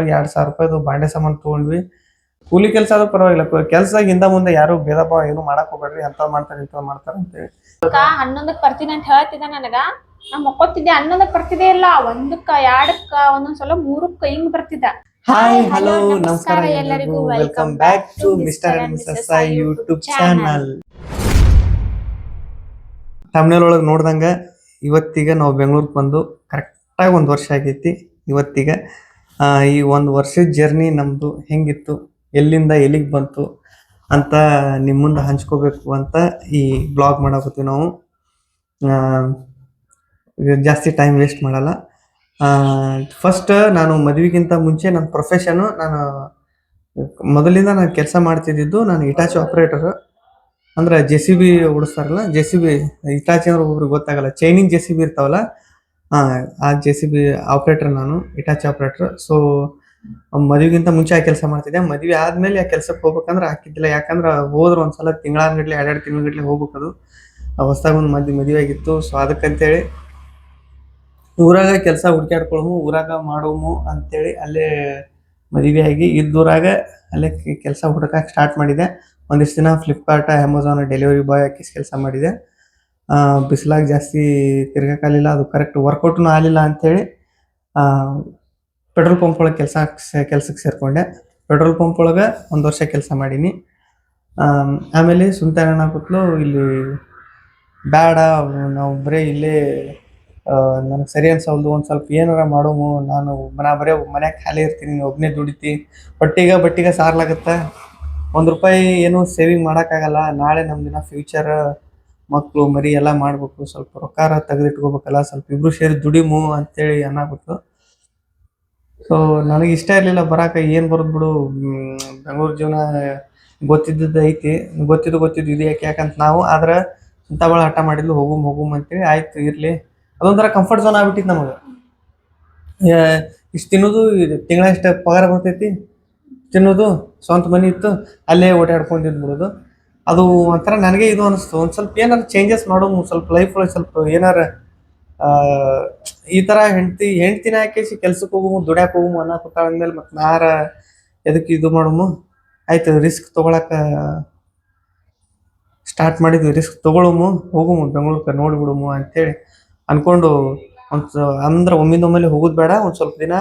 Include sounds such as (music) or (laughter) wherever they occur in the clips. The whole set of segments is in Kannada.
ಅದ್ರೊಳಗೆ ಎರಡು ಸಾವಿರ ರೂಪಾಯಿದು ಬಾಂಡೆ ಸಾಮಾನು ತೊಗೊಂಡ್ವಿ. ಕೂಲಿ ಕೆಲಸ ಆದ್ರೂ ಪರವಾಗಿಲ್ಲ. ಕೆಲಸ ಹಿಂದ ಮುಂದೆ ಯಾರು ಭೇದ ಭಾವ ಏನು ಮಾಡಕ್ ಹೋಗ್ಬೇಡ್ರಿ. ಅಂತ ಮಾಡ್ತಾರೆ ಇಂತ ಮಾಡ್ತಾರೆ ಅಂತೇಳಿ ಅಕ್ಕ ಹನ್ನೊಂದಕ್ ಬರ್ತೀನಿ ಅಂತ ಹೇಳ್ತಿದ್ದ ನನಗ. ನಾ ಮಕ್ಕೋತಿದ್ದೆ. ಹನ್ನೊಂದಕ್ ಬರ್ತಿದ್ದೆ ಇಲ್ಲ. ಒಂದಕ್ಕ ಎರಡಕ್ಕ ಒಂದೊಂದ್ಸಲ ಮೂರಕ್ಕ ಹಿಂಗ್ ಬರ್ತಿದ್ದ. ಹಾಯ್ ಹಲೋ ನಮಸ್ಕಾರ ಎಲ್ಲರಿಗೂ. Welcome back to mister and missus YouTube channel Tamil ಒಳಗೆ ನೋಡ್ದಂಗ ಇವತ್ತಿಗೆ ನಾವು ಬೆಂಗಳೂರಿಗೆ ಬಂದು ಕರೆಕ್ಟಾಗಿ ಒಂದು ವರ್ಷ ಆಗೈತಿ. ಇವತ್ತಿಗೆ ಈ ಒಂದು ವರ್ಷದ ಜರ್ನಿ ನಮ್ಮದು ಹೆಂಗಿತ್ತು, ಎಲ್ಲಿಂದ ಎಲ್ಲಿಗೆ ಬಂತು ಅಂತ ನಿಮ್ಮ ಮುಂದೆ ಹಂಚ್ಕೋಬೇಕು ಅಂತ ಈ ಬ್ಲಾಗ್ ಮಾಡಕತ್ತೀವಿ ನಾವು. ಜಾಸ್ತಿ ಟೈಮ್ ವೇಸ್ಟ್ ಮಾಡಲ್ಲ. ಫಸ್ಟ್ ನಾನು ಮದುವೆಗಿಂತ ಮುಂಚೆ ನನ್ನ ಪ್ರೊಫೆಷನು ನಾನು ಮೊದಲಿಂದ ನಾನು ಕೆಲಸ ಮಾಡ್ತಿದ್ದಿದ್ದು ನಾನು ಇಟಾಚಿ ಆಪ್ರೇಟರ್ ಅಂದ್ರೆ ಜೆ ಸಿ ಬಿ ಓಡಿಸ್ತಾರಲ್ಲ ಜೆ ಸಿ ಬಿ ಇಟಾಚಿ ಅಂದ್ರೆ ಒಬ್ರಿಗೆ ಗೊತ್ತಾಗಲ್ಲ ಚೈನಿಂಗ್ ಜೆ ಸಿ ಬಿ ಇರ್ತಾವಲ್ಲ ಆ, ಜೆ ಸಿ ಬಿ ಆಪ್ರೇಟರ್ ನಾನು ಇಟಾಚಿ ಆಪ್ರೇಟರ್ ಸೊ ಮದುವೆಗಿಂತ ಮುಂಚೆ ಆ ಕೆಲಸ ಮಾಡ್ತಿದ್ದೆ. ಮದುವೆ ಆದ್ಮೇಲೆ ಆ ಕೆಲಸಕ್ಕೆ ಹೋಗ್ಬೇಕಂದ್ರೆ ಹಾಕಿದ್ದಿಲ್ಲ. ಯಾಕಂದ್ರೆ ಹೋದ್ರೆ ಒಂದ್ಸಲ ತಿಂಗಳಾನ್ಗಟ್ಲೆ ಎರಡೆರಡು ತಿಂಗಳಗಟ್ಲೆ ಹೋಗ್ಬೇಕದು. ಹೊಸ್ದಾಗ ಒಂದು ಮದ್ವೆ ಮದುವೆ ಆಗಿತ್ತು. ಸೊ ಅದಕ್ಕಂತೇಳಿ ಊರಾಗ ಕೆಲಸ ಹುಡ್ಕ್ಯಾಡ್ಕೊಳಮು ಊರಾಗ ಮಾಡೋಮು ಅಂತೇಳಿ ಅಲ್ಲೇ ಮದುವೆ ಆಗಿ ಇದ್ದೂರಾಗ ಅಲ್ಲೇ ಕೆಲಸ ಹುಡುಕಕ್ಕೆ ಸ್ಟಾರ್ಟ್ ಮಾಡಿದೆ. ಒಂದಿಷ್ಟು ದಿನ ಫ್ಲಿಪ್ಕಾರ್ಟ್ ಅಮೆಝಾನ್ ಡೆಲಿವರಿ ಬಾಯ್ ಹಾಕಿ ಕೆಲಸ ಮಾಡಿದೆ. ಬಿಸಿಲಾಗ ಜಾಸ್ತಿ ತಿರ್ಗಕ್ಕಾಗಲಿಲ್ಲ ಅದು ಕರೆಕ್ಟ್ ವರ್ಕೌಟ್ನು ಆಗಲಿಲ್ಲ ಅಂಥೇಳಿ ಪೆಟ್ರೋಲ್ ಪಂಪ್ ಒಳಗೆ ಕೆಲಸ ಕೆಲಸಕ್ಕೆ ಸೇರಿಕೊಂಡೆ. ಪೆಟ್ರೋಲ್ ಪಂಪ್ ಒಳಗೆ ಒಂದು ವರ್ಷ ಕೆಲಸ ಮಾಡೀನಿ. ಆಮೇಲೆ ಸುಂತಾನ ಕೂತ್ಲು ಇಲ್ಲಿ ಬೇಡ ನಾವು ಬರೀ ಇಲ್ಲೇ ನನಗೆ ಸರಿ ಅನ್ಸಲ್ದು ಒಂದು ಸ್ವಲ್ಪ ಏನಾರ ಮಾಡೋಮು, ನಾನು ನಾ ಬರೀ ಮನ್ಯಾಗ ಖಾಲಿ ಇರ್ತೀನಿ ಒಬ್ಬನೇ ದುಡಿತಿ. ಬಟ್ಟಿಗೆ ಬಟ್ಟಿಗೆ ಸಾರ್ಲಾಗತ್ತೆ? ಒಂದು ರೂಪಾಯಿ ಏನು ಸೇವಿಂಗ್ ಮಾಡೋಕ್ಕಾಗಲ್ಲ, ನಾಳೆ ನಮ್ಮ ದಿನ ಫ್ಯೂಚರ್ ಮಕ್ಕಳು ಮರಿ ಎಲ್ಲ ಮಾಡ್ಬೇಕು ಸ್ವಲ್ಪ ರೊಕ್ಕಾರ ತೆಗೆದಿಟ್ಕೋಬೇಕಲ್ಲ, ಸ್ವಲ್ಪ ಇಬ್ರು ಸೇರಿ ದುಡಿಮು ಅಂತೇಳಿ ಅನ್ನಾಗ್ಬಿಟ್ಟು ಸೊ ನನಗೆ ಇಷ್ಟ ಇರಲಿಲ್ಲ ಬರಾಕ, ಏನು ಬರೋದು ಬಿಡು ಬೆಂಗಳೂರು ಜೀವನ ಗೊತ್ತಿದ್ದದ್ದು ಐತಿ, ಗೊತ್ತಿದ್ದು ಗೊತ್ತಿದ್ದು ಇದು ಯಾಕೆ ಯಾಕಂತ ನಾವು, ಆದ್ರೆ ಇಂಥ ಭಾಳ ಹಠ ಮಾಡಿದ್ಲು, ಹೋಗುಮ್ ಹೋಗುಮ್ ಅಂತೇಳಿ ಆಯ್ತು, ಇರಲಿ. ಅದೊಂಥರ ಕಂಫರ್ಟ್ ಝೋನ್ ಆಗ್ಬಿಟ್ಟಿತ್ತು ನಮಗೆ. ಇಷ್ಟು ತಿನ್ನೋದು ತಿಂಗಳ ಇಷ್ಟ ಪಗಾರ ಬರ್ತೈತಿ? ತಿನ್ನೋದು, ಸ್ವಂತ ಮನೆ ಇತ್ತು, ಅಲ್ಲೇ ಓಡಾಡ್ಕೊಂಡಿದ್ದು ಬಿಡೋದು ಅದು ಒಂಥರ ನನಗೆ ಇದು ಅನಿಸ್ತು. ಒಂದು ಸ್ವಲ್ಪ ಏನಾರು ಚೇಂಜಸ್ ಮಾಡೋ ಸ್ವಲ್ಪ ಲೈಫ್ ಸ್ವಲ್ಪ ಏನಾರ ಈ ಥರ ಹೆಂಡ್ತಿ, ಹೆಂಡ್ತಿನ ಹಾಕೇಸಿ ಕೆಲ್ಸಕ್ಕೆ ಹೋಗುಮು, ದುಡ್ಯಾಕೆ ಹೋಗುಮು ಅನ್ನೋ ಅಂದಮೇಲೆ ಮತ್ತೆ ನಾರ ಎದಕ್ಕೆ ಇದು ಮಾಡುಮು? ಆಯ್ತು ರಿಸ್ಕ್ ತೊಗೊಳಕ್ಕೆ ಸ್ಟಾರ್ಟ್ ಮಾಡಿದ್ವಿ. ರಿಸ್ಕ್ ತೊಗೊಳುಮು, ಹೋಗುಮು, ಬೆಂಗಳೂರಿಗೆ ನೋಡ್ಬಿಡುಮು ಅಂತೇಳಿ ಅನ್ಕೊಂಡು ಒಂದು ಅಂದ್ರೆ ಒಮ್ಮಿಂದ ಒಮ್ಮೆಲೆ ಹೋಗೋದು ಬೇಡ. ಒಂದು ಸ್ವಲ್ಪ ದಿನ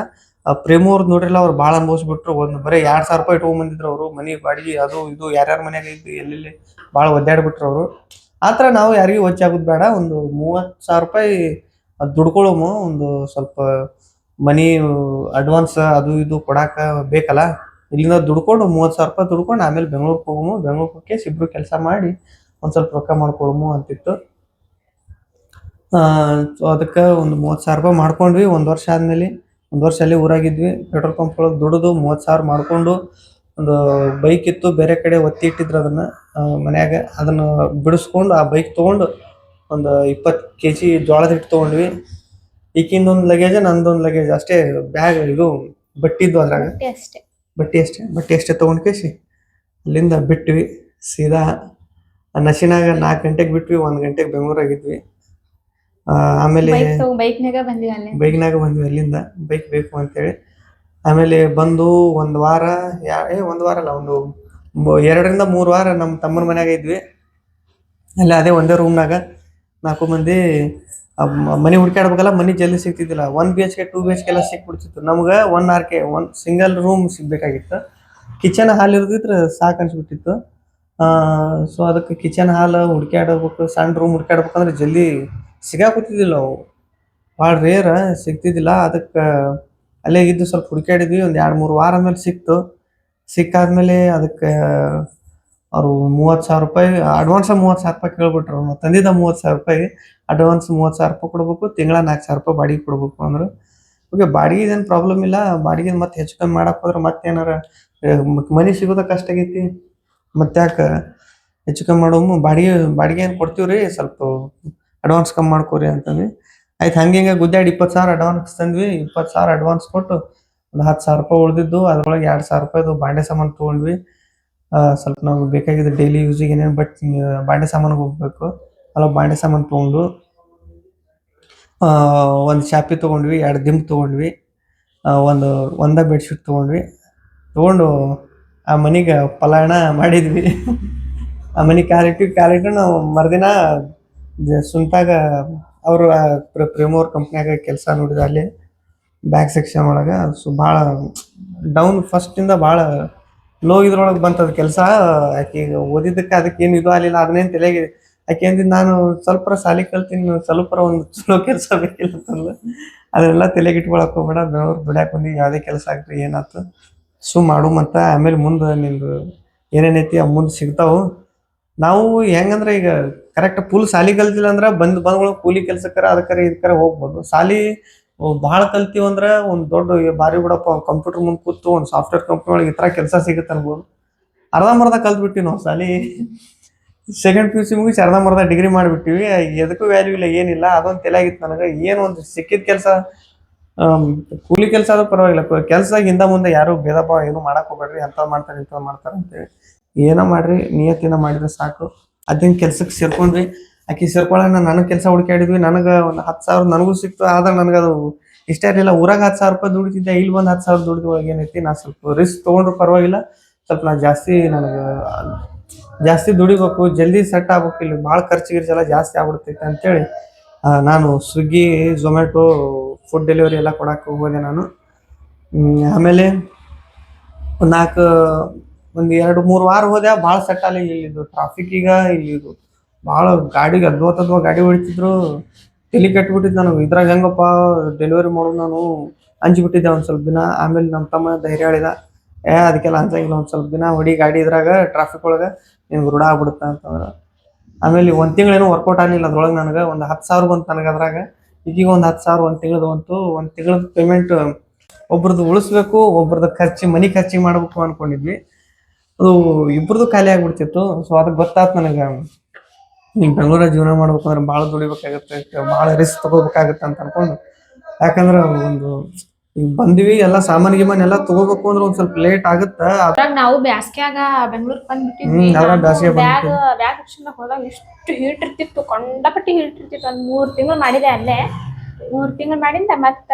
ಆ ಪ್ರೇಮವ್ರು ನೋಡ್ರಿಲ್ಲ, ಅವ್ರು ಭಾಳ ಅನುಭವಿಸ್ಬಿಟ್ರು. ಒಂದು ಬರೀ ಎರಡು ಸಾವಿರ ರೂಪಾಯಿ ಇಟ್ಕೊಂಡ್ಬಂದಿದ್ರು ಅವರು. ಮನೆ ಬಾಡಿಗೆ ಅದು ಇದು ಯಾರ್ಯಾರ ಮನ್ಯಾಗ ಐತಿ ಎಲ್ಲೆಲ್ಲಿ ಭಾಳ ಒದ್ದಾಡ್ಬಿಟ್ರು ಅವರು. ಆ ಥರ ನಾವು ಯಾರಿಗೂ ಆಗೋದು ಬೇಡ. ಒಂದು ಮೂವತ್ತು ಸಾವಿರ ರೂಪಾಯಿ ದುಡ್ಕೊಳ್ಳೋಮು ಒಂದು ಸ್ವಲ್ಪ ಮನಿ ಅಡ್ವಾನ್ಸ್ ಅದು ಇದು ಕೊಡಾಕ ಬೇಕಲ್ಲ. ಇಲ್ಲಿಂದ ದುಡ್ಕೊಂಡು ಮೂವತ್ತು ಸಾವಿರ ರೂಪಾಯಿ ದುಡ್ಕೊಂಡು ಆಮೇಲೆ ಬೆಂಗ್ಳೂರ್ಗೆ ಹೋಗಮು. ಬೆಂಗಳೂರ್ ಹೋಗಿ ಇಬ್ರು ಕೆಲಸ ಮಾಡಿ ಒಂದು ಸ್ವಲ್ಪ ರೊಕ್ಕ ಮಾಡ್ಕೊಳಮು ಅಂತಿತ್ತು. ಅದಕ್ಕೆ ಒಂದು ಮೂವತ್ತು ಸಾವಿರ ರೂಪಾಯಿ ಮಾಡ್ಕೊಂಡ್ವಿ. ಒಂದು ವರ್ಷ ಆದಮೇಲೆ ಒಂದು ವರ್ಷ ಅಲ್ಲಿ ಊರಾಗಿದ್ವಿ. ಪೆಟ್ರೋಲ್ ಪಂಪ್ ಒಳಗೆ ದುಡಿದು ಮೂವತ್ತು ಸಾವಿರ ಮಾಡಿಕೊಂಡು ಒಂದು ಬೈಕ್ ಇತ್ತು. ಬೇರೆ ಕಡೆ ಒತ್ತಿ ಇಟ್ಟಿದ್ರು ಅದನ್ನು ಮನೆಯಾಗ. ಅದನ್ನು ಬಿಡಿಸ್ಕೊಂಡು ಆ ಬೈಕ್ ತೊಗೊಂಡು ಒಂದು ಇಪ್ಪತ್ತು ಕೆ ಜಿ ಜೋಳದ ಹಿಟ್ಟು ತೊಗೊಂಡ್ವಿ. ಈಕಿಂದೊಂದು ಲಗೇಜ್ ನಂದೊಂದು ಲಗೇಜ್ ಅಷ್ಟೇ ಬ್ಯಾಗ್ ಇದು ಬಟ್ಟಿದ್ದು ಅದ್ರಾಗ. ಬಟ್ಟಿ ಅಷ್ಟೇ. ಬಟ್ಟೆ ಅಷ್ಟೇ ಬಟ್ಟೆ ಅಷ್ಟೇ ತೊಗೊಂಡು ಕೇಸಿ ಅಲ್ಲಿಂದ ಬಿಟ್ವಿ ಸೀದಾ. ನಶಿನಾಗ ನಾಲ್ಕು ಗಂಟೆಗೆ ಬಿಟ್ವಿ ಒಂದು ಗಂಟೆಗೆ ಬೆಂಗಳೂರಾಗಿದ್ವಿ. ಆಮೇಲೆ ಬೈಕ್ ನಾಗ ಬೈಕ್ನಾಗ ಬಂದಿವಿ ಅಲ್ಲೇ? ಬೈಕ್ನಾಗ ಬಂದ್ವಿ ಅಲ್ಲಿಂದ. ಬೈಕ್ ಬೇಕು ಅಂತೇಳಿ. ಆಮೇಲೆ ಬಂದು ಒಂದು ವಾರ ಏ ಒಂದು ವಾರ ಅಲ್ಲ ಒಂದು ಎರಡರಿಂದ ಮೂರು ವಾರ ನಮ್ಮ ತಮ್ಮನ ಮನ್ಯಾಗ ಇದ್ವಿ. ಅಲ್ಲಿ ಅದೇ ಒಂದೇ ರೂಮ್ನಾಗ ನಾಲ್ಕು ಮಂದಿ ಮನಿ ಹುಡ್ಕಾಡ್ಬೇಕಲ್ಲ ಮನೆ ಜಲ್ದಿ ಸಿಗ್ತಿದ್ದಿಲ್ಲ. One B H K two B H K ಎಲ್ಲ ಸಿಕ್ಬಿಡ್ತಿತ್ತು. ನಮ್ಗೆ one R K one single room ಸಿಗ್ಬೇಕಾಗಿತ್ತು. Kitchen hall ಇರ್ದಿದ್ರೆ ಸಾಕು ಅನ್ಸ್ಬಿಟ್ಟಿತ್ತು. ಸೊ ಅದಕ್ಕೆ ಕಿಚನ್ ಹಾಲ್ ಹುಡ್ಕ್ಯಾಡ್ಬೇಕು ಸಣ್ಣ ರೂಮ್ ಹುಡ್ಕ್ಯಾಡ್ಬೇಕಂದ್ರೆ ಜಲ್ದಿ ಸಿಗಾಕುತ್ತಿದ್ದಿಲ್ಲ ಅವು. ಭಾಳ ರೇರ ಸಿಗ್ತಿದ್ದಿಲ್ಲ. ಅದಕ್ಕೆ ಅಲ್ಲೇ ಇದ್ದು ಸ್ವಲ್ಪ ಹುಡುಕಾಡಿದ್ವಿ ಒಂದು ಎರಡು ಮೂರು ವಾರ ಮೇಲೆ ಸಿಕ್ತು. ಸಿಕ್ಕಾದ್ಮೇಲೆ ಅದಕ್ಕೆ ಅವರು ಮೂವತ್ತು ಸಾವಿರ ರೂಪಾಯಿ ಅಡ್ವಾನ್ಸ್ ಮೂವತ್ತು ಸಾವಿರ ರೂಪಾಯಿ ಕೇಳ್ಬಿಟ್ರು. ಅವ್ರು ತಂದಿದ್ದ ಮೂವತ್ತು ಸಾವಿರ ರೂಪಾಯಿ ಅಡ್ವಾನ್ಸ್ ಮೂವತ್ತು ಸಾವಿರ ರೂಪಾಯಿ ಕೊಡಬೇಕು. ತಿಂಗಳ ನಾಲ್ಕು ಸಾವಿರ ರೂಪಾಯಿ ಬಾಡಿಗೆ ಕೊಡಬೇಕು ಅಂದ್ರು. ಓಕೆ, ಬಾಡಿಗೆ ಏನು ಪ್ರಾಬ್ಲಮ್ ಇಲ್ಲ. ಬಾಡಿಗೆ ಮತ್ತೆ ಹೆಚ್ಚು ಕಮ್ಮಿ ಮಾಡಕ್ಕೆ ಹೋದ್ರೆ ಮತ್ತೆ ಏನಾರ ಮನೆ ಸಿಗೋದ ಕಷ್ಟ ಆಗೈತಿ. ಮತ್ತೆ ಯಾಕೆ ಹೆಚ್ಚು ಕಮ್ಮಿ ಮಾಡೋ ಬಾಡಿಗೆ ಬಾಡಿಗೆ ಏನು ಕೊಡ್ತೀವಿ ರೀ ಸ್ವಲ್ಪ ಅಡ್ವಾನ್ಸ್ ಕಮ್ಮಿ ಮಾಡ್ಕೊರಿ ಅಂತಂದ್ವಿ. ಆಯ್ತು, ಹಂಗೆ ಹಿಂಗೆ ಗುದ್ದಾಡಿ ಇಪ್ಪತ್ತು ಸಾವಿರ ಅಡ್ವಾನ್ಸ್ ತಂದ್ವಿ. ಇಪ್ಪತ್ತು ಸಾವಿರ ಅಡ್ವಾನ್ಸ್ ಕೊಟ್ಟು ಒಂದು ಹತ್ತು ಸಾವಿರ ರೂಪಾಯಿ ಉಳಿದಿದ್ದು. ಅದ್ರೊಳಗೆ ಎರಡು ಸಾವಿರ ರೂಪಾಯಿದು ಬಾಂಡೆ ಸಾಮಾನು ತೊಗೊಂಡ್ವಿ. ಸ್ವಲ್ಪ ನಮ್ಗೆ ಬೇಕಾಗಿದ್ದು ಡೈಲಿ ಯೂಸಿಗೆ ಏನೇನು ಬಟ್ ಬಾಂಡೆ ಸಾಮಾನಿಗೆ ಹೋಗ್ಬೇಕು. ಅಲ್ಲ ಬಾಂಡೆ ಸಾಮಾನು ತೊಗೊಂಡು ಒಂದು ಚಾಪಿ ತೊಗೊಂಡ್ವಿ, ಎರಡು ದಿಂಬು ತೊಗೊಂಡ್ವಿ. ಒಂದು, ಒಂದ ಬೆಡ್ಶೀಟ್ ತೊಗೊಂಡ್ವಿ. ತೊಗೊಂಡು ಆ ಮನೆಗೆ ಪಲಾಯಣ ಮಾಡಿದ್ವಿ. ಆ ಮನೆ ಕಾಲಿಟ್ಟು ಕಾಲಿಟ್ಟು ನಾವು ಮರುದಿನ ಸುಂತಾಗ ಅವರು ಪ್ರೇಮೋರ್ ಕಂಪ್ನಿಯಾಗ ಕೆಲಸ ನೋಡಿದ ಅಲ್ಲಿ ಬ್ಯಾಕ್ ಸೆಕ್ಷನ್ ಒಳಗೆ. ಸೊ ಭಾಳ ಡೌನ್ ಫಸ್ಟಿಂದ ಭಾಳ ಲೋ ಇದ್ರೊಳಗೆ ಬಂತದ ಕೆಲಸ. ಆಕೆ ಓದಿದ್ದಕ್ಕೆ ಅದಕ್ಕೆ ಏನು ಇದು ಆಗಲಿಲ್ಲ, ಅದನ್ನೇನು ತಲೆಗೆ ಆಕೆ ಅಂದಿದ್ದು ನಾನು ಸ್ವಲ್ಪ ಸಾಲಿ ಕಲ್ತೀನಿ ಸ್ವಲ್ಪ ಒಂದು ಚಲೋ ಕೆಲಸ ಬೇಕಿಲ್ಲ ಅಂತಂದು. ಅದೆಲ್ಲ ತಲೆಗೆ ಇಟ್ಕೊಳಕ್ ಹೋಗ್ಬೇಡ ಬೆಳವ್ರು ದುಡ್ಯಾಕ್ ಬಂದು, ಯಾವುದೇ ಕೆಲಸ ಆಗ್ರಿ ಏನಾಯ್ತು ಸು ಮಾಡು ಮತ್ತು, ಆಮೇಲೆ ಮುಂದೆ ನಿಂದು ಏನೇನೈತಿ ಆ ಮುಂದೆ ಸಿಗ್ತಾವೆ. ನಾವು ಹೆಂಗಂದ್ರೆ ಈಗ ಕರೆಕ್ಟ್ ಫುಲ್ ಸಾಲಿ ಕಲ್ತಿಲ್ಲ ಅಂದ್ರ ಬಂದ್ ಬಂದ್ಗಳು ಕೂಲಿ ಕೆಲ್ಸಕ್ಕರ ಅದಕ್ಕರ ಇದಕ್ಕರ ಹೋಗ್ಬೋದು. ಸಾಲಿ ಭಾಳ ಕಲ್ತೀವಿ ಅಂದ್ರ ಒಂದು ದೊಡ್ಡ ಬಾರಿ ಬಿಡಪ್ಪ ಕಂಪ್ಯೂಟರ್ ಮುಂದೆ ಕೂತು, ಒಂದು ಸಾಫ್ಟ್ವೇರ್ ಕಂಪ್ನಿ ಒಳಗೆ ಇತರ ಕೆಲಸ ಸಿಗುತ್ತೆ ಅನ್ಬೋದು. ಅರ್ಧಂಬರ್ಧ ಕಲ್ತ್ಬಿಟ್ಟಿವಿ ನಾವು ಸಾಲಿ. ಸೆಕೆಂಡ್ ಪಿ ಯು ಸಿ ಮುಗಿಸಿ ಅರ್ಧಂಬರ್ಧ ಡಿಗ್ರಿ ಮಾಡಿಬಿಟ್ಟಿವಿ. ಎದಕ್ಕೂ ವ್ಯಾಲ್ಯೂ ಇಲ್ಲ, ಏನಿಲ್ಲ, ಅದೊಂದು ತಲೆಯಾಗಿತ್ತು ನನಗೆ. ಏನು ಒಂದು ಸಿಕ್ಕಿದ ಕೆಲಸ ಕೂಲಿ ಕೆಲಸ ಆದ್ರೂ ಪರವಾಗಿಲ್ಲ. ಕೆಲಸ ಹಿಂದೆ ಮುಂದೆ ಯಾರು ಭೇದ ಭಾವ ಏನು ಮಾಡಕ್ ಹೋಗ್ಬೇಡ್ರಿ ಅಂತ ಮಾಡ್ತಾರೆ ಇಂಥ ಮಾಡ್ತಾರೆ ಅಂತೇಳಿ. ಏನೋ ಮಾಡ್ರಿ, ನಿಯತ್ತಿನ ಮಾಡಿದ್ರೆ ಸಾಕು. ಅದೇನು ಕೆಲ್ಸಕ್ಕೆ ಸೇರ್ಕೊಂಡ್ವಿ. ಆಕಿ ಸೇರ್ಕೊಳ್ಳೋಣ ನನಗೆ ಕೆಲಸ ಹುಡುಕಾಡಿದ್ವಿ ನನಗೆ ಒಂದು ಹತ್ತು ಸಾವಿರ ನನಗೂ ಸಿಕ್ತು. ಆದ್ರೆ ನನಗದು ಇಷ್ಟ ಇರಲಿಲ್ಲ. ಊರಾಗ ಹತ್ತು ಸಾವಿರ ರೂಪಾಯಿ ದುಡಿತಿದ್ದೆ. ಇಲ್ಲಿ ಬಂದು ಹತ್ತು ಸಾವಿರ ದುಡಿದ ಒಳಗೆ ಏನೈತಿ ನಾ ಸ್ವಲ್ಪ ರಿಸ್ಕ್ ತೊಗೊಂಡ್ರು ಪರವಾಗಿಲ್ಲ. ಸ್ವಲ್ಪ ನಾ ಜಾಸ್ತಿ ನನಗೆ ಜಾಸ್ತಿ ದುಡಿಬೇಕು. ಜಲ್ದಿ ಸೆಟ್ ಆಗ್ಬೇಕು. ಇಲ್ಲಿ ಭಾಳ ಖರ್ಚು ಗಿರ್ಚು ಎಲ್ಲ ಜಾಸ್ತಿ ಆಗ್ಬಿಡ್ತೈತೆ ಅಂತೇಳಿ ನಾನು ಸ್ವಿಗ್ಗಿ ಝೊಮ್ಯಾಟೊ ಫುಡ್ ಡೆಲಿವರಿ ಎಲ್ಲ ಕೊಡಕ್ಕೆ ಹೋಗೋದೆ ನಾನು. ಆಮೇಲೆ ನಾಲ್ಕು ಒಂದು ಎರಡು ಮೂರು ವಾರ ಹೋದೆ ಭಾಳ ಸೆಟ್ ಆಗಲಿ ಇಲ್ಲಿದು ಟ್ರಾಫಿಕ್ ಈಗ ಇಲ್ಲಿದು ಭಾಳ ಗಾಡಿಗೆ ಅದ್ವತ್ ಅದ್ವ ಗಾಡಿ ಹೊಡಿತಿದ್ರು. ತಲೆ ಕಟ್ಬಿಟ್ಟಿದ್ದು ನನಗೆ. ಇದ್ರಾಗ ಹೆಂಗಪ್ಪ ಡೆಲಿವರಿ ಮಾಡೋದು ನಾನು ಅಂಜಿಬಿಟ್ಟಿದ್ದೆ ಒಂದು ಸ್ವಲ್ಪ ದಿನ. ಆಮೇಲೆ ನಮ್ಮ ತಮ್ಮ ಧೈರ್ಯ ಹೇಳಿದ, ಏ, ಅದಕ್ಕೆಲ್ಲ ಅಂಜಂಗಿಲ್ಲ, ಒಂದು ಸ್ವಲ್ಪ ದಿನ ಹೊಡಿ ಗಾಡಿ ಇದ್ರಾಗ ಟ್ರಾಫಿಕ್ ಒಳಗೆ ನಿಮ್ಗೆ ರೂಢ ಆಗ್ಬಿಡುತ್ತೆ ಅಂತಂದ್ರೆ ಆಮೇಲೆ ಒಂದು ತಿಂಗಳೇನು ವರ್ಕೌಟ್ ಆಗಲಿಲ್ಲ ಅದ್ರೊಳಗೆ ನನಗೆ. ಒಂದು ಹತ್ತು ಸಾವಿರ ಬಂತು ನನಗೆ ಅದ್ರಾಗ. ಈಗೀಗ ಒಂದು ಹತ್ತು ಸಾವಿರ, ಒಂದು ತಿಂಗಳದ್ದು ಬಂತು. ಒಂದು ತಿಂಗಳದ ಪೇಮೆಂಟ್ ಒಬ್ರದ್ದು ಉಳಿಸ್ಬೇಕು ಒಬ್ರದ್ದು ಖರ್ಚು ಮನಿ ಖರ್ಚಿಗೆ ಮಾಡ್ಬೇಕು ಅನ್ಕೊಂಡಿದ್ವಿ. ಅದು ಇಬ್ರದ್ದು ಖಾಲಿ ಆಗ್ಬಿಡ್ತಿತ್ತು. ಸೊ ಅದಕ್ಕೆ ಗೊತ್ತಾಯ್ತು ನನಗೆ ನೀನು ಬೆಂಗಳೂರ ಜೀವನ ಮಾಡ್ಬೇಕಂದ್ರೆ ಭಾಳ ದುಡಿಬೇಕಾಗತ್ತೆ ಭಾಳ ರಿಸ್ಕ್ ತಗೋಬೇಕಾಗತ್ತೆ ಅಂತ ಅನ್ಕೊಂಡು. ಯಾಕಂದ್ರೆ ಒಂದು ಈಗ ಬಂದಿವಿ ಎಲ್ಲ ಸಾಮಾನ್ ಗಿಮಾನ್ ಎಲ್ಲ ತಗೋಬೇಕು ಅಂದ್ರೆ ಒಂದ್ ಸ್ವಲ್ಪ ಲೇಟ್ ಆಗುತ್ತೆ. ಅದ್ರಾಗ ನಾವು ಬ್ಯಾಸ್ಗ್ಯಾಗ ಬೆಂಗಳೂರ್ ಬಂದ್ಬಿಟ್ಟಿದ್ವಿ. ಹ್ಮ್, ಅದ್ರಾಗ ಬ್ಯಾಸ್ಗ್ಯಾಗ್ ಬ್ಯಾಗ್ ಹೋದಾಗ ಎಷ್ಟು ಹೀಟ್ ಇರ್ತಿತ್ತು ಕಂಡಪಟ್ಟಿ ಹೀಟ್ ಇರ್ತಿತ್ತು. ಒಂದ್ ಮೂರ್ ತಿಂಗಳು ಮಾಡಿದೆ ಅಲ್ಲೇ. ಮೂರ್ ತಿಂಗಳು ಮಾಡಿಂದ ಮತ್ತ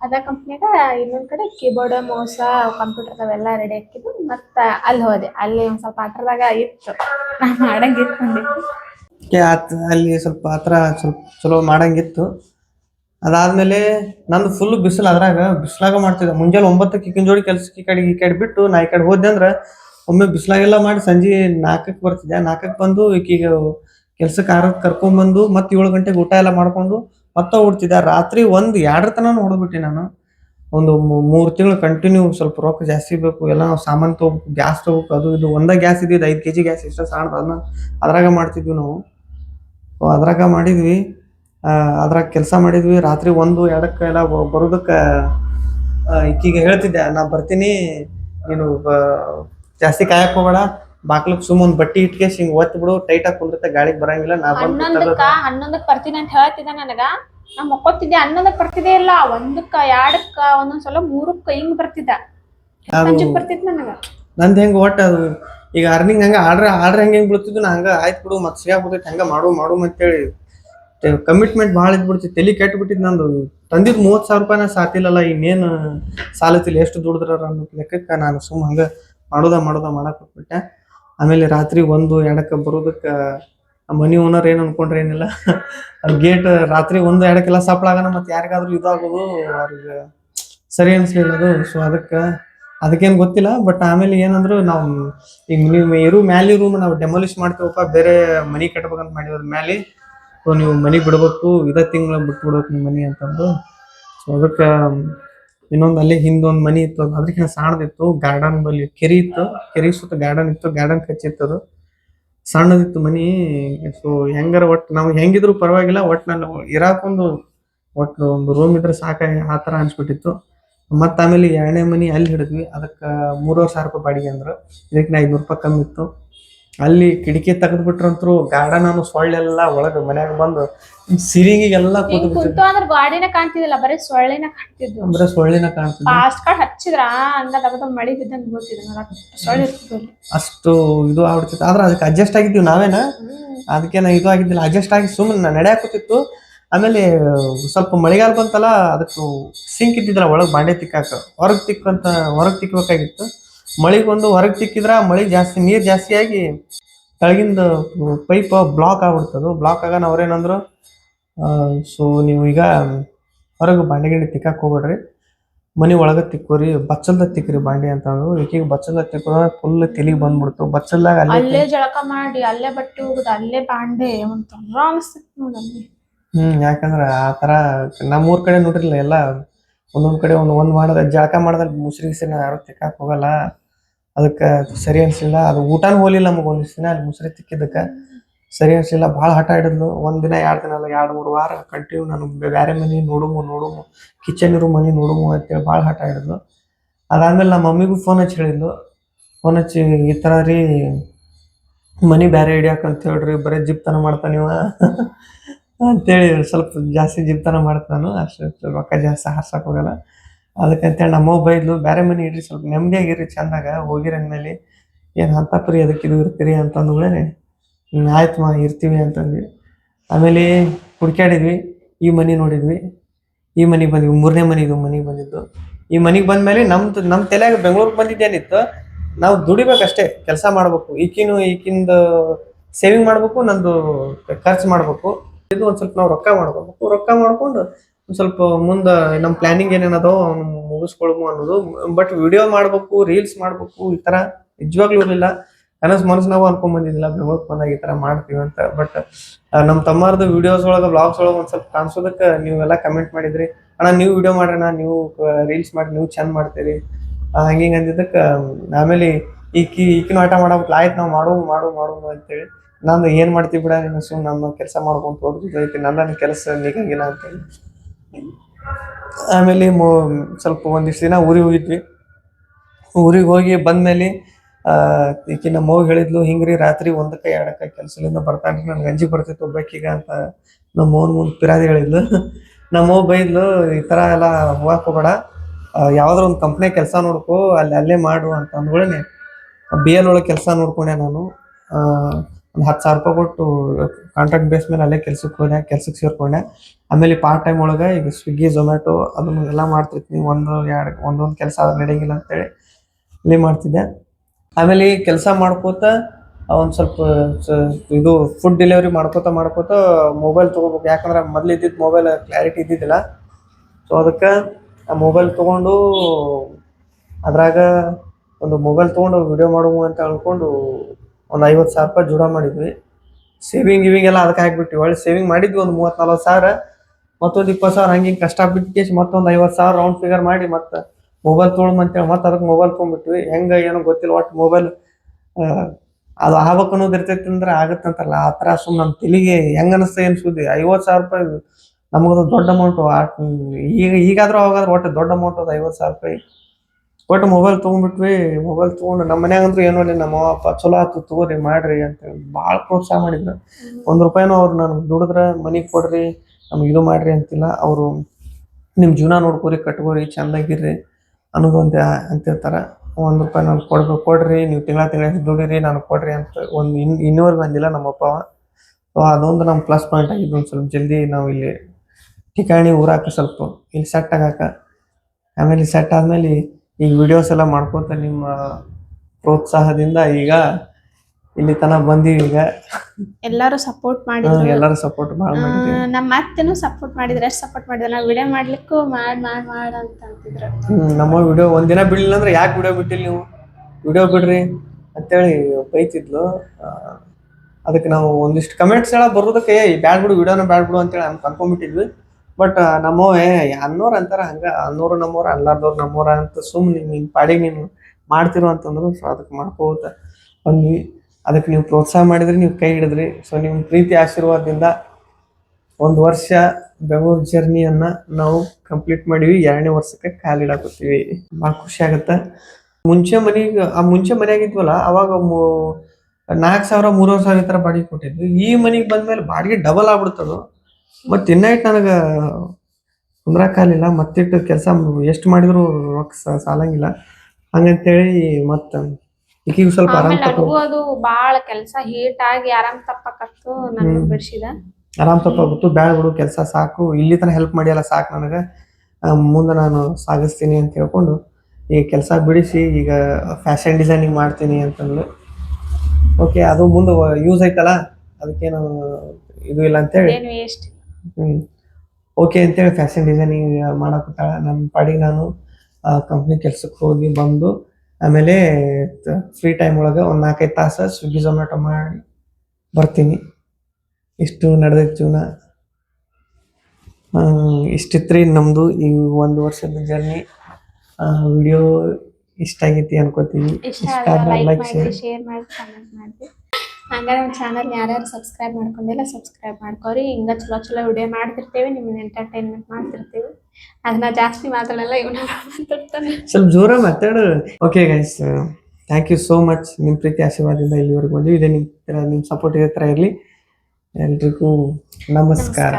ಅದ ಕಂಪ್ನಿಯಾಗ ಇನ್ನೊಂದ್ ಕಡೆ ಕೀಬೋರ್ಡ್ ಮೌಸ ಕಂಪ್ಯೂಟರ್ ಅವೆಲ್ಲ ರೆಡಿ ಹಾಕಿದ್ದು ಮತ್ತ ಅಲ್ಲಿ ಹೋದೆ. ಅಲ್ಲಿ ಒಂದ್ ಸ್ವಲ್ಪ ಹತ್ರದಾಗ ಇತ್ತು. ಮಾಡಂಗಿತ್ತು ಅಂದೆ ಅಲ್ಲಿ ಸ್ವಲ್ಪ ಹತ್ರ ಸ್ವಲ್ಪ ಚಲೋ ಮಾಡಂಗಿತ್ತು. ಅದಾದ್ಮೇಲೆ ನಂದು ಫುಲ್ ಬಿಸಿಲು ಅದ್ರಾಗ, ಬಿಸಿಲಾಗ ಮಾಡ್ತಿದ್ದೆ. ಮುಂಜಾನೆ ಒಂಬತ್ತಕ್ಕೆ ಈಕಿನ ಜೋಡಿ ಕೆಲ್ಸಕ್ಕೆ ಈ ಕಡೆ ಈ ಕಡೆ ಬಿಟ್ಟು ನಾ ಈ ಕಡೆ ಹೋದೆ ಅಂದ್ರೆ ಒಮ್ಮೆ ಬಿಸಿಲಾಗೆಲ್ಲ ಮಾಡಿ ಸಂಜೆ ನಾಲ್ಕಕ್ಕೆ ಬರ್ತಿದ್ದೆ. ನಾಲ್ಕಕ್ಕೆ ಬಂದು ಈಕೀಗ ಕೆಲ್ಸಕ್ಕೆ ಆರಕ್ಕೆ ಕರ್ಕೊಂಡ್ಬಂದು ಮತ್ತೆ ಏಳು ಗಂಟೆಗೆ ಊಟ ಎಲ್ಲ ಮಾಡ್ಕೊಂಡು ಮತ್ತೆ ಹುಡ್ತಿದ್ದೆ ರಾತ್ರಿ ಒಂದು ಎರಡರ ತನಕ ಹೊಡೆದ್ಬಿಟ್ಟೆ ನಾನು. ಒಂದು ಮೂರು ತಿಂಗಳು ಕಂಟಿನ್ಯೂ ಸ್ವಲ್ಪ ರೊಕ್ಕ ಜಾಸ್ತಿ ಬೇಕು. ಎಲ್ಲ ನಾವು ಸಾಮಾನು ತೊಗೋಬೇಕು ಗ್ಯಾಸ್ ತೊಗೋಬೇಕು. ಅದು ಇದು ಒಂದೇ ಗ್ಯಾಸ್ ಇದ್ದಿದ್ದು ಐದು ಕೆ ಜಿ ಗ್ಯಾಸ್ ಇಷ್ಟ ಸಣ್ಣ ಅದನ್ನ ಅದ್ರಾಗ ಮಾಡ್ತಿದ್ವಿ ನಾವು. ಅದ್ರಾಗ ಮಾಡಿದ್ವಿ. ಅದ್ರಾಗ ಕೆಲಸ ಮಾಡಿದ್ವಿ. ರಾತ್ರಿ ಒಂದು, ಎರಡಕ್ಕೆ ಎಲ್ಲ ಬರೋದಕ್ಕೆ ಈಗೀಗ ಹೇಳ್ತಿದ್ದೆ. ನಾ ಬರ್ತೀನಿ. ನೀನು ಜಾಸ್ತಿ ಕಾಯಕ್ಕೆ ಹೋಗ್ಬೇಡ. ಬಾಕ್ಲಕ್ ಸುಮ್ ಒಂದ್ ಬಟ್ಟಿ ಇಟ್ಕೇಸ್ ಹಿಂಗ್ ಒತ್ ಬಿಡು ಟೈಟ್ ಆಗಿ ಕುಂದಿರುತ್ತೆ ಗಾಳಿಗೆ ಬರಂಗಿಲ್ಲ ನಾ ಬಂದು ಹನ್ನೊಂದಕ್ಕ ಹನ್ನೊಂದಕ್ ಬರ್ತೀನಿ ಅಂತ ಹೇಳ್ತಿದ್ದ ನನಗ. ನಾ ಮಕ್ಕೋತಿದ್ದೆ ಹನ್ನೊಂದಕ್ ಬರ್ತಿದ್ದೆ ಇಲ್ಲ ಒಂದಕ್ಕ ಎರಡಕ್ಕ ಒಂದೊಂದ್ಸಲ ಮೂರಕ್ಕ ಹಿಂಗ್ ಬರ್ತಿದ್ದ. ಬರ್ತಿದ್ ನನಗ. ನಂದ್ ಹೆಂಗ್ ಒಟ್ಟ ಅದು. ಈಗ ಅರ್ನಿಂಗ್ ಹಂಗ ಆಡ್ರ ಆಡ್ರ ಹೆಂಗ್ ಬಿಡ್ತಿದ್ದು ನಾ ಹಂಗ ಆಯ್ತು ಬಿಡು ಮತ್ತೆ ಬಿಡ್ತೈತಿ ಹಂಗ ಮಾಡು ಮಾಡು ಅಂತೇಳಿ. ಕಮಿಟ್ಮೆಂಟ್ ಭಾಳ ಇದ್ಬಿಡ್ತಿ ತಲೆ ಕೆಟ್ಬಿಟ್ಟಿದ್ ನಂದು. ತಂದಿದ್ ಮೂವತ್ ಸಾವಿರ ರೂಪಾಯಿನ ಸಾತಿಲ್ಲಲ್ಲ ಇನ್ನೇನು ಸಾಲತಿಲ್ಲ ಎಷ್ಟು ದುಡಿದ್ರ ಅನ್ನೋ ಲೆಕ್ಕಕ್ಕ ನಾನು ಸುಮ್ ಹಂಗ ಮಾಡೋದ ಮಾಡೋದ ಮಾಡಕ್ಕೆ ಹೋಗ್ಬಿಟ್ಟೆ. ಆಮೇಲೆ ರಾತ್ರಿ ಒಂದು ಎರಡಕ್ಕೆ ಬರೋದಕ್ಕೆ ಮನಿ ಓನರ್ ಏನು ಅನ್ಕೊಂಡ್ರೆ ಏನಿಲ್ಲ. ಗೇಟ್ ರಾತ್ರಿ ಒಂದು ಎರಡಕ್ಕೆಲ್ಲ ಸಪ್ಳಾಗನ ಮತ್ತೆ ಯಾರಿಗಾದ್ರೂ ಇದಾಗೋದು ಅವ್ರಿಗೆ ಸರಿ ಅನ್ಸ್ಲಿಲ್ಲ ಅದು. ಸೊ ಅದಕ್ಕೆ, ಅದಕ್ಕೇನು ಗೊತ್ತಿಲ್ಲ ಬಟ್ ಆಮೇಲೆ ಏನಂದ್ರು ನಾವು ಈಗ ನೀವು ಇರು ಮ್ಯಾಲಿ ರೂಮ್ ನಾವು ಡೆಮಾಲಿಷ್ ಮಾಡ್ತೀವಪ್ಪ, ಬೇರೆ ಮನಿ ಕಟ್ಬೇಕಂತ ಮಾಡಿದ್ರ ಮ್ಯಾಲಿ. ಸೊ ನೀವು ಮನಿ ಬಿಡ್ಬೇಕು, ಇದ ತಿಂಗಳ ಬಿಟ್ಬಿಡ್ಬೇಕು ನಿಮ್ಮ ಮನಿ ಅಂತಂದು. ಸೊ ಅದಕ್ಕೆ ಇನ್ನೊಂದು ಅಲ್ಲಿ ಹಿಂದೊಂದು ಮನಿ ಇತ್ತು, ಅದು ಅದಕ್ಕಿಂತ ಸಣ್ಣದಿತ್ತು ಗಾರ್ಡನ್ ಬಲ್ಲಿ ಕೆರಿ ಇತ್ತು, ಕೆರಿ ಸುತ್ತ ಗಾರ್ಡನ್ ಇತ್ತು ಗಾರ್ಡನ್ ಅದು. ಸಣ್ಣದಿತ್ತು ಮನಿ ಸೊ ಹೆಂಗಾರ ಒಟ್ಟು ನಾವು ಹೆಂಗಿದ್ರು ಪರವಾಗಿಲ್ಲ ಒಟ್ಟು ನಾನು ಇರಾಕೊಂದು ಒಟ್ಟು ಒಂದು ರೂಮ್ ಇದ್ರೆ ಸಾಕ, ಆ ಥರ ಅನ್ಸ್ಬಿಟ್ಟಿತ್ತು. ಮತ್ತೆ ಆಮೇಲೆ ಎರಡನೇ ಮನಿ ಅಲ್ಲಿ ಹಿಡಿದ್ವಿ, ಅದಕ್ಕೆ ಮೂರುವರೆ ಸಾವಿರ ರೂಪಾಯಿ ಬಾಡಿಗೆ ಅಂದ್ರೆ. ಇದಕ್ಕೆ ಐನೂರು ರೂಪಾಯಿ ಕಮ್ಮಿ ಇತ್ತು. ಅಲ್ಲಿ ಕಿಟಕಿ ತೆಗೆದ್ಬಿಟ್ರಂತ್ರು ಗಾರ್ಡನ್ ಅನ್ನು ಸೊಳ್ಳೆಲ್ಲ ಒಳಗೆ ಮನ್ಯಾಗ ಬಂದು ಕೂತು ಕುಂತು ಅಂದ್ರ ಗಾಡಿನ ಕಾಣ್ತಿದಿಲ್ಲ ಬರೀ ಸೊಳ್ಳೆನ ಕಾಣ್ತಿದ್ವು. ಅಂದ್ರೆ ಸೊಳ್ಳೆನ ಕಾಣ್ತಿದ್ವು. ಫಾಸ್ಟ್ ಕಾರ್ಡ್ ಹಚ್ಚಿದ್ರ ಹಂಗ ತಗದ ಮಳಿ ಬಿದ್ದಂಗ ಗೊತ್ತಿದೆ ಸೊಳ್ಳೆ ಅಷ್ಟು ಇದು ಆಗ್ಬಿಡ್ತಿತ್ತು. ಆದ್ರೆ ಅದಕ್ಕೆ ಅಡ್ಜಸ್ಟ್ ಆಗಿದ್ದೀವಿ ನಾವೇನ? ಅದಕ್ಕೆ ನಾ ಇದು ಆಗಿದ್ದಿಲ್ಲ ಅಡ್ಜಸ್ಟ್ ಆಗಿ ಸುಮ್ಮನೆ ನಡೆಯಾಕುತ್ತಿತ್ತು ಆಮೇಲೆ ಸ್ವಲ್ಪ ಮಳೆಗಾಲ ಬಂತಲ್ಲ ಅದಕ್ಕೆ ಸಿಂಕ್ ಇದ್ದಿದ್ರ ಒಳಗೆ ಬಾಂಡೆ ತಿಕ್ಕಾಕ ಹೊರಗೆ ತಿಕ್ಕಂತ ಹೊರಗೆ ತಿಕ್ಬೇಕಾಗಿತ್ತು. ಮಳೆಗೆ ಬಂದು ಹೊರಗೆ ತಿಕ್ಕಿದ್ರೆ ಮಳೆ ಜಾಸ್ತಿ ನೀರು ಜಾಸ್ತಿ ಆಗಿ ಕೆಳಗಿಂದ ಪೈಪ್ ಬ್ಲಾಕ್ ಆಗ್ಬಿಡ್ತದು. ಬ್ಲಾಕ್ ಆಗ ಅವ್ರೇನಂದ್ರು ಸೊ ನೀವು ಈಗ ಹೊರಗೆ ಬಾಂಡೆ ಗಿಂಡೆ ತಿಕ್ಕಾಕ್ ಹೋಗ್ಬೇಡ್ರಿ. ಮನೆ ಒಳಗೆ ತಿಕ್ಕೋರಿ ಬಚ್ಚಲ್ದ ತಿಕ್ಕ್ರಿ ಬಾಂಡೆ ಅಂತ ಅಂದ್ರು. ಈಕಿಗೆ ಬಚ್ಚಲ್ದ ತಿಕ್ಕೋ ಫುಲ್ ತಲೆಗೆ ಬಂದ್ಬಿಡ್ತು. ಬಚ್ಚಲ್ದಾಗ ಅಲ್ಲೇ ಅಲ್ಲೇ ಜಳಕ ಮಾಡಿ ಅಲ್ಲೇ ಬಟ್ಟೆ ಹೋಗುದು ಅಲ್ಲೇ ಬಾಂಡೆ ಒಂಥರ ಅನಿಸ್ತೈತಿ ನೋಡಲ್ಲಿ. ಹ್ಮ್ ಯಾಕಂದ್ರ ಆ ತರ ನಮ್ಮೂರ್ ಕಡೆ ನೋಡಿರ್ಲಿಲ್ಲ ಎಲ್ಲ. ಒಂದೊಂದ್ ಕಡೆ ಒಂದ್ ಒಂದ್ ಮಾಡದ ಜಳಕ ಮಾಡದ ಮುಸ್ರಿ ಗಿಸ್ರಿ ಯಾರು ತಿಕ್ಕಾಕ್ ಹೋಗಲ್ಲ. ಅದಕ್ಕ ಸರಿ ಅನ್ಸಿಲ್ಲ. ಅದು ಊಟನೂ ಹೋಲಿಲ್ಲ ನಮಗೆ ಒಂದಿಷ್ಟು ದಿನ, ಅಲ್ಲಿ ಮುಸ್ರಿ ತಿಕ್ಕಿದ್ದಕ್ಕ. ಸರಿ ಅನ್ಸಿಲ್ಲ. ಭಾಳ ಹಠ ಹಿಡಿದ್ಲು. ಒಂದ್ ದಿನ, ಎರಡ್ ದಿನ ಅಲ್ಲ, ಎರಡು ಮೂರು ವಾರ ಕಂಟಿನ್ಯೂ ನಾನು ಬೇರೆ ಮನೆ ನೋಡುಮು ನೋಡುಮು. ಕಿಚನ್ ಇರೋ ಮನೆ ನೋಡುಮು ಅಂತೇಳಿ ಭಾಳ ಹಠ ಹಿಡಿದ್ಲು. ಅದಾದ್ಮೇಲೆ ನಮ್ಮ ಮಮ್ಮಿಗೂ ಫೋನ್ ಹಚ್ಚಿ ಹೇಳಿದ್ಲು. ಫೋನ್ ಹಚ್ಚಿ, ಈ ತರ ರೀ ಮನಿ ಬೇರೆ ಹಿಡಿಯಾಕ ಅಂತ ಹೇಳ್ರಿ. ಬರೀ ಜಿಪ್ತನ ಮಾಡ್ತಾನ ಇವ (laughs) ಅಂತೇಳಿ ಸ್ವಲ್ಪ ಜಾಸ್ತಿ ಜಿಪ್ತನ ಮಾಡ್ತಾನು ಅಷ್ಟು ರೊಕ್ಕ ಜಾಸ್ತಿ ಹಾರ್ಸಕ್ ಹೋಗಲ್ಲ. ಅದಕ್ಕಂತೇಳಿ ನಮ್ಮ ಬೈದ್ಲು ಬೇರೆ ಮನೆ ಇಡ್ರಿ, ಸ್ವಲ್ಪ ನೆಮ್ಮದಿಯಾಗಿರಿ ಚಂದಾಗ ಹೋಗಿರಿ ಅಂದ್ಮೇಲೆ ಏನು ಪರಿ ಅದಕ್ಕೆ ಇದು ಇರ್ತೀರಿ ಅಂತಂದ್ಗಳೇ ಆಯ್ತು ಮಾ, ಇರ್ತೀವಿ ಅಂತಂದ್ವಿ. ಆಮೇಲೆ ಹುಡ್ಕ್ಯಾಡಿದ್ವಿ, ಈ ಮನೆ ನೋಡಿದ್ವಿ. ಈ ಮನೆಗೆ ಬಂದ್ವಿ, ಮೂರನೇ ಮನೆಗೆ ಮನೆಗೆ ಬಂದಿದ್ದು. ಈ ಮನೆಗೆ ಬಂದ್ಮೇಲೆ ನಮ್ದು ನಮ್ಮ ತಲೆಯಾಗ ಬೆಂಗಳೂರಿಗೆ ಬಂದಿದ್ದೇನಿತ್ತು, ನಾವು ದುಡಿಬೇಕಷ್ಟೇ, ಕೆಲಸ ಮಾಡ್ಬೇಕು. ಈಕಿನೂ, ಈಕಿಂದ ಸೇವಿಂಗ್ ಮಾಡಬೇಕು, ನಂದು ಖರ್ಚು ಮಾಡಬೇಕು. ಇದು ಒಂದು ಸ್ವಲ್ಪ ನಾವು ರೊಕ್ಕ ಮಾಡ್ಕೋಬೇಕು. ರೊಕ್ಕ ಮಾಡ್ಕೊಂಡು ಸ್ವಲ್ಪ ಮುಂದೆ ನಮ್ಮ ಪ್ಲಾನಿಂಗ್ ಏನೇನದೋ ಅವ್ನ ಮುಗಿಸ್ಕೊಳ್ಬು ಅನ್ನೋದು. ಬಟ್ ವಿಡಿಯೋ ಮಾಡ್ಬೇಕು ರೀಲ್ಸ್ ಮಾಡ್ಬೇಕು, ಈ ತರ ನಿಜವಾಗ್ಲೂ ಇರಲಿಲ್ಲ. ಕನಸು ಮನಸ್ಸು ನಾವು ಅನ್ಕೊಂಡ್ ಬಂದಿದ್ದಿಲ್ಲ ಬೆಂಗಳೂರು ಬಂದಾಗ ಈ ತರ ಮಾಡ್ತೀವಿ ಅಂತ. ಬಟ್ ನಮ್ಮ ತಮ್ಮರ್ದು ವಿಡಿಯೋಸ್ ಒಳಗೆ ಬ್ಲಾಗ್ಸ್ ಒಳಗೆ ಒಂದ್ ಸ್ವಲ್ಪ ಕಾಣಿಸೋದಕ್ಕೆ ನೀವೆಲ್ಲ ಕಮೆಂಟ್ ಮಾಡಿದ್ರಿ. ಅಣ್ಣ, ನೀವು ವಿಡಿಯೋ ಮಾಡೋಣ ನೀವು ರೀಲ್ಸ್ ಮಾಡಿ, ನೀವು ಚಂದ ಮಾಡ್ತೀರಿ. ಹಂಗೆ ಹಿಂಗೆ ಅಂದಿದ್ದಕ್ಕೆ, ಆಮೇಲೆ ಈಕಿ, ಈಕಿನ ಆಟ ಮಾಡಬೇಕು, ಆಯ್ತು ನಾವು ಮಾಡು ಮಾಡು ಮಾಡು ಅಂತೇಳಿ. ನಾನು ಏನ್ ಮಾಡ್ತೀವಿ ಬಿಡ ನೀನು ಸುಮ್ಮನೆ ನಮ್ಮ ಕೆಲಸ ಮಾಡ್ಕೊಂಡು ಹೋಗ್ತೀವಿ ಐತಿ ನನ್ನ ಕೆಲಸ ನಿಗಂಗಿಲ್ಲ ಅಂತೇಳಿ. ಆಮೇಲೆ ಮೋ, ಸ್ವಲ್ಪ ಒಂದಿಷ್ಟು ದಿನ ಊರಿಗೆ ಹೋಗಿದ್ವಿ. ಊರಿಗೆ ಹೋಗಿ ಬಂದ್ಮೇಲೆ ಮೇಲೆ ಈಕಿ ನಮ್ಮ ಮಗು ಹೇಳಿದ್ಲು, ಹಿಂಗ್ರಿ, ರಾತ್ರಿ ಒಂದಕ್ಕೆ ಎರಡಕ್ಕೆ ಕೆಲಸದಿಂದ ಬರ್ತಾನೆ, ನನ್ಗೆ ಗಂಜಿ ಬರ್ತೈತೆ, ಒಬ್ಬಾಕಿಗ ಅಂತ ನಮ್ಮ ಮೋನ್ ಮುಂದೆ ಪಿರಾದಿ ಹೇಳಿದ್ಲು. ನಮ್ಮ ಮಗು ಬೈದ್ಲು, ಈ ಥರ ಎಲ್ಲ ಹೋಗಕ್ಕೆ ಹೋಗ್ಬೇಡ. ಯಾವ್ದಾರ ಒಂದು ಕಂಪ್ನಿ ಕೆಲಸ ನೋಡ್ಕೋ, ಅಲ್ಲಿ ಅಲ್ಲೇ ಮಾಡು ಅಂತ ಅಂದ್ಗಳೇನೆ ಬಿ ಎಲ್ ಒಳಗೆ ಕೆಲಸ ನೋಡ್ಕೊಂಡೆ ನಾನು. ಒಂದು ಹತ್ತು ಸಾವಿರ ರೂಪಾಯಿ ಕೊಟ್ಟು ಕಾಂಟ್ರಾಕ್ಟ್ ಬೇಸ್ ಮೇಲೆ ಅಲ್ಲೇ ಕೆಲ್ಸಕ್ಕೆ ಹೋದೆ ಕೆಲ್ಸಕ್ಕೆ ಸೇರ್ಕೊಂಡೆ. ಆಮೇಲೆ ಪಾರ್ಟ್ ಟೈಮ್ ಒಳಗೆ ಈಗ ಸ್ವಿಗ್ಗಿ ಝೊಮ್ಯಾಟೊ ಅದನ್ನು ಎಲ್ಲ ಮಾಡ್ತಿರ್ತೀನಿ. ಒಂದು, ಎರಡು, ಒಂದೊಂದು ಕೆಲಸ ಆದ್ರೆ ನಡೆಯಂಗಿಲ್ಲ ಅಂತೇಳಿ ಅಲ್ಲಿ ಮಾಡ್ತಿದ್ದೆ. ಆಮೇಲೆ ಕೆಲಸ ಮಾಡ್ಕೋತ ಒಂದು ಸ್ವಲ್ಪ ಇದು ಫುಡ್ ಡೆಲಿವರಿ ಮಾಡ್ಕೋತ ಮಾಡ್ಕೋತ ಮೊಬೈಲ್ ತೊಗೋಬೇಕು. ಯಾಕಂದ್ರೆ ಮೊದಲು ಇದ್ದಿದ್ದು ಮೊಬೈಲ್ ಕ್ಲಾರಿಟಿ ಇದ್ದಿದ್ದಿಲ್ಲ. ಸೊ ಅದಕ್ಕೆ ಆ ಮೊಬೈಲ್ ತೊಗೊಂಡು ಅದ್ರಾಗ ಒಂದು ಮೊಬೈಲ್ ತೊಗೊಂಡು ವಿಡಿಯೋ ಮಾಡುವ ಅಂತ ಅನ್ಕೊಂಡು ಒಂದು ಐವತ್ತು ಸಾವಿರ ರೂಪಾಯಿ ಜೋಡ ಮಾಡಿದ್ವಿ. ಸೇವಿಂಗ್ ಗಿವಿಂಗ್ ಎಲ್ಲ ಅದಕ್ಕೆ ಹಾಕ್ಬಿಟ್ಟಿವಿ ಒಳ್ಳೆ ಸೇವಿಂಗ್ ಮಾಡಿದ್ವಿ, ಒಂದು ಮೂವತ್ತು ನಲ್ವತ್ತು ಸಾವಿರ. ಮತ್ತೊಂದು ಇಪ್ಪತ್ತು ಸಾವಿರ ಹಂಗೆ ಕಷ್ಟ ಬಿಟ್ಟು ಮತ್ತೊಂದು ಐವತ್ತು ಸಾವಿರ ರೌಂಡ್ ಫಿಗರ್ ಮಾಡಿ ಮತ್ತೆ ಮೊಬೈಲ್ ತೊಗೊಳಮ್ ಅಂತೇಳಿ ಮತ್ತೆ ಅದಕ್ಕೆ ಮೊಬೈಲ್ ತೊಗೊಂಡ್ಬಿಟ್ವಿ. ಹೆಂಗೆ, ಏನೋ ಗೊತ್ತಿಲ್ಲ ಒಟ್ಟು ಮೊಬೈಲ್ ಅದು ಆಗ್ಬೇಕು ಅನ್ನೋದು ಇರ್ತೈತಿ ಅಂದ್ರೆ ಆಗುತ್ತಂತಾರಲ್ಲ ಆ ಥರ ಸುಮ್ಮನೆ ನಮ್ಮ ತಲೆಗೆ ಹೆಂಗೆ ಅನಿಸ್ತಾ ಏನು ಸುದ್ದಿ? ಐವತ್ತು ಸಾವಿರ ರೂಪಾಯಿ ನಮಗದು ದೊಡ್ಡ ಅಮೌಂಟು ಈಗ, ಈಗಾದರೂ ಅವಾಗಾದ್ರೂ ಒಟ್ಟು ದೊಡ್ಡ ಅಮೌಂಟ್ ಅದು ಐವತ್ತು ಸಾವಿರ ರೂಪಾಯಿ ಒಟ್ಟು ಮೊಬೈಲ್ ತೊಗೊಂಡ್ಬಿಟ್ವಿ ಮೊಬೈಲ್ ತೊಗೊಂಡು ನಮ್ಮ ಅಂದ್ರೆ ಏನೋ ಇಲ್ಲ, ನಮ್ಮ ಅಪ್ಪ ಚಲೋ ಆತು ತಗೋರಿ, ಮಾಡ್ರಿ ಅಂತೇಳಿ ಭಾಳ ಪ್ರೋತ್ಸಾಹ ಮಾಡಿದ್ರು. ಒಂದು ರೂಪಾಯಿನೂ ಅವ್ರು ನನಗೆ ದುಡಿದ್ರೆ ಮನೆಗೆ ಕೊಡ್ರಿ, ನಮ್ಗೆ ಇದು ಮಾಡ್ರಿ ಅಂತಿಲ್ಲ. ಅವರು ನಿಮ್ಮ ಜೀವನ ನೋಡ್ಕೋರಿ, ಕಟ್ಕೋರಿ, ಚಂದಾಗಿರ್ರಿ ಅನ್ನೋದು ಅಂತ ಅಂತಿರ್ತಾರೆ ಒಂದು ರೂಪಾಯಿ ನಾನು ಕೊಡ್ಬೇಕು ಕೊಡ್ರಿ, ನೀವು ತಿಂಗಳ ತಿಂಗಳ ದುಡಿರಿ, ನನಗೆ ಕೊಡ್ರಿ ಅಂತ ಒಂದು ಇನ್ ಇನ್ನೂವರೆಗೂ ಬಂದಿಲ್ಲ ನಮ್ಮ ಅಪ್ಪ ಸೊ ಅದೊಂದು ನಮ್ಮ ಪ್ಲಸ್ ಪಾಯಿಂಟ್ ಆಗಿದ್ದು ಒಂದು ಸ್ವಲ್ಪ ಜಲ್ದಿ ನಾವು ಇಲ್ಲಿ ಠಿಕಾಣಿ ಊರಾಕ ಸ್ವಲ್ಪ ಇಲ್ಲಿ ಸೆಟ್ ಆಗಾಕ. ಆಮೇಲೆ ಸೆಟ್ ಆದ್ಮೇಲೆ ಈಗ ವಿಡಿಯೋಸ್ ಎಲ್ಲ ಮಾಡ್ಕೋತ ನಿಮ್ಮ ಪ್ರೋತ್ಸಾಹದಿಂದ ಈಗ ಇಲ್ಲಿ ತನಕ ಬಂದೀವಿ ಈಗ. ಎಲ್ಲರೂ ಸಪೋರ್ಟ್ ಮಾಡಿದ್ರು. ಎಲ್ಲರೂ ಸಪೋರ್ಟ್ ಮಾಡಿ ನಮ್ಮ ಅತ್ತೆನು ಸಪೋರ್ಟ್ ಮಾಡಿದ್ರು. ಎಷ್ಟು ಸಪೋರ್ಟ್ ಮಾಡಿದ್ರು? ನಾವು ವಿಡಿಯೋ ಮಾಡ್ಲಿಕ್ಕೂ ಮಾಡ್ ಮಾಡ್ ಮಾಡ್ ಅಂತ ಅಂತಿದ್ರು. ನಮ್ಮ ವಿಡಿಯೋ ಒಂದಿನ ಬಿಡ್ಲಿಲ್ಲ ಅಂದ್ರೆ ಯಾಕೆ ವಿಡಿಯೋ ಬಿಟ್ಟಿಲ್ಲ ನೀವು? ವಿಡಿಯೋ ಬಿಡ್ರಿ ಅಂತೇಳಿ ಬೈತಿದ್ಲು. ಅದಕ್ಕೆ ನಾವು ಒಂದಿಷ್ಟು ಕಮೆಂಟ್ಸ್ ಎಲ್ಲ ಬರೋದಕ್ಕೆ ಬ್ಯಾಡ್ ಬಿಡು ವಿಡಿಯೋನ ಬ್ಯಾಡ್ ಬಿಡು ಅಂತೇಳಿ ನಾನು ಅನ್ಕೊಂಡ್ಬಿಟ್ಟಿದ್ವಿ ಬಟ್ ನಮ್ಮವ ಅನ್ನೋರು ಅಂತಾರ ಹಂಗ ಅನ್ನೋರು ನಮ್ಮವ್ರ ಅಲ್ಲಾರ್ದವ್ರು ನಮ್ಮವ್ರ ಅಂತ ಸುಮ್ಮನೆ ನಿನ್ ಪಾಡಿಗೆ ನೀನು ಮಾಡ್ತಿರೋ ಅಂತಂದ್ರು ಸೊ ಅದಕ್ಕೆ ಮಾಡ್ಕೋತ ಬಂದ್ವಿ. ಅದಕ್ಕೆ ನೀವು ಪ್ರೋತ್ಸಾಹ ಮಾಡಿದ್ರೆ, ನೀವು ಕೈ ಹಿಡಿದ್ರಿ. ಸೊ ನಿಮ್ಮ ಪ್ರೀತಿ ಆಶೀರ್ವಾದದಿಂದ ಒಂದು ವರ್ಷ ಬೆಂಗಳೂರು ಜರ್ನಿಯನ್ನ ನಾವು ಕಂಪ್ಲೀಟ್ ಮಾಡಿವಿ. ಎರಡನೇ ವರ್ಷಕ್ಕೆ ಕಾಲಿಡಾಕತ್ತೀವಿ ಭಾಳ ಖುಷಿ ಆಗುತ್ತೆ. ಮುಂಚೆ ಮನೆಗೆ, ಆ ಮುಂಚೆ ಮನೆಯಾಗಿದ್ವಲ್ಲ ಅವಾಗ ನಾಲ್ಕು ಸಾವಿರ, ಮೂರುವರೆ ಸಾವಿರ ಈ ಥರ ಬಾಡಿಗೆ ಕೊಟ್ಟಿದ್ವಿ. ಈ ಮನೆಗೆ ಬಂದ್ಮೇಲೆ ಬಾಡಿಗೆ ಡಬಲ್ ಆಗ್ಬಿಡ್ತದು. ಮತ್ತೆ ಇನ್ನೈಟ್ ನನಗೆ ಕುಂದ್ರಾಕಾಲಿಲ್ಲ ಮತ್ತಿಟ್ಟು ಕೆಲಸ ಎಷ್ಟು ಮಾಡಿದ್ರು ರೊಕ್ಕ ಸಾಲಂಗಿಲ್ಲ. ಹಂಗಂತೇಳಿ ಮತ್ತೆ ಈಕಿಗೂ ಸ್ವಲ್ಪ ಆರಾಮ್ ಆಮೇಲೆ ತಗೋ ನನಗೂ ಅದು ಬಾಳ ಕೆಲ್ಸ ಹೀಟ್ ಆಗಿ ಆರಾಮ್ ತಪ್ಪಕತ್ತು ನಾನು ಹ್ಮ್. ಬಿಡ್ಸಿದ. ಆರಾಮ್ ತಪ್ಪಾಗುತ್ತು ಬ್ಯಾಡ ಬಿಡು ಕೆಲಸ ಸಾಕು. ಇಲ್ಲಿ ತನಕ ಹೆಲ್ಪ್ ಮಾಡಿಯಲ್ಲ ಸಾಕು ನನಗೆ. ಮುಂದೆ ನಾನು ಸಾಗಿಸ್ತೀನಿ ಅಂತ ಹೇಳ್ಕೊಂಡು ಈ ಕೆಲಸ ಬಿಡಿಸಿ ಈಗ ಫ್ಯಾಷನ್ ಡಿಸೈನಿಂಗ್ ಮಾಡ್ತೀನಿ ಅಂತಂದ್ಲು. ಓಕೆ ಅದು ಮುಂದೆ ಯೂಸ್ ಐತಲ್ಲ ಅದಕ್ಕೇನು ಇದು ಇಲ್ಲ ಅಂತೇಳಿ. ಏನು ವೇಸ್ಟ್ ಓಕೆ ಅಂತೇಳಿ ಫ್ಯಾಷನ್ ಡಿಸೈನಿಂಗ್ ಮಾಡಕತ್ತಾಳ ನನ್ನ ಪಾಡಿಗೆ ನಾನು ಕಂಪ್ನಿ ಕೆಲ್ಸಕ್ಕೆ ಹೋಗಿ ಬಂದು ಆಮೇಲೆ ಫ್ರೀ ಟೈಮ್ ಒಳಗೆ ಒಂದು ನಾಲ್ಕೈದು ತಾಸು ಸ್ವಿಗ್ಗಿ ಝೊಮ್ಯಾಟೊ ಮಾಡಿ ಬರ್ತೀನಿ. ಇಷ್ಟು ನಡೆದೈತೆ ಜೀವನ. ಇಷ್ಟಿತ್ತು ರೀ ನಮ್ಮದು ಈ ಒಂದು ವರ್ಷದ ಜರ್ನಿ ವಿಡಿಯೋ ಇಷ್ಟ ಆಗೈತಿ ಅನ್ಕೋತೀವಿ. ಇಷ್ಟ ಲೈಕ್ ಶೇರ್ ಮಾಡಿ ಹಂಗಾರೆ ನಮ್ಮ ಚಾನಲ್ ಯಾರ್ಯಾರು ಸಬ್ಸ್ಕ್ರೈಬ್ ಮಾಡ್ಕೊಂಡಿಲ್ಲ ಸಬ್ಸ್ಕ್ರೈಬ್ ಮಾಡ್ಕೊರಿ. ಹಿಂಗ ಚಲೋ ಚಲೋ ವಿಡಿಯೋ ಮಾಡ್ತಿರ್ತೀವಿ ನಿಮ್ಮನ್ನ ಎಂಟರ್ಟೈನ್ಮೆಂಟ್ ಮಾಡ್ತಿರ್ತೀವಿ. ಅದನ್ನ ಜಾಸ್ತಿ ಮಾತಾಡಲ್ಲ ಇವನ್ನ ಮಾತಾಡ್ತಾನೆ. ಸ್ವಲ್ಪ ಜೋರ ಮಾತಾಡು. Okay guys thank you so much ನಿಮ್ಮ ಪ್ರೀತಿ ಆಶೀರ್ವಾದದಿಂದ ಇಲ್ಲಿವರೆಗೂ ಬಂದು ಇದೇ ನಿಮ್ಮ ನಿಮ್ಮ ಸಪೋರ್ಟ್ ಇದೇ ಥರ ಇರಲಿ. ಎಲ್ರಿಗೂ ನಮಸ್ಕಾರ.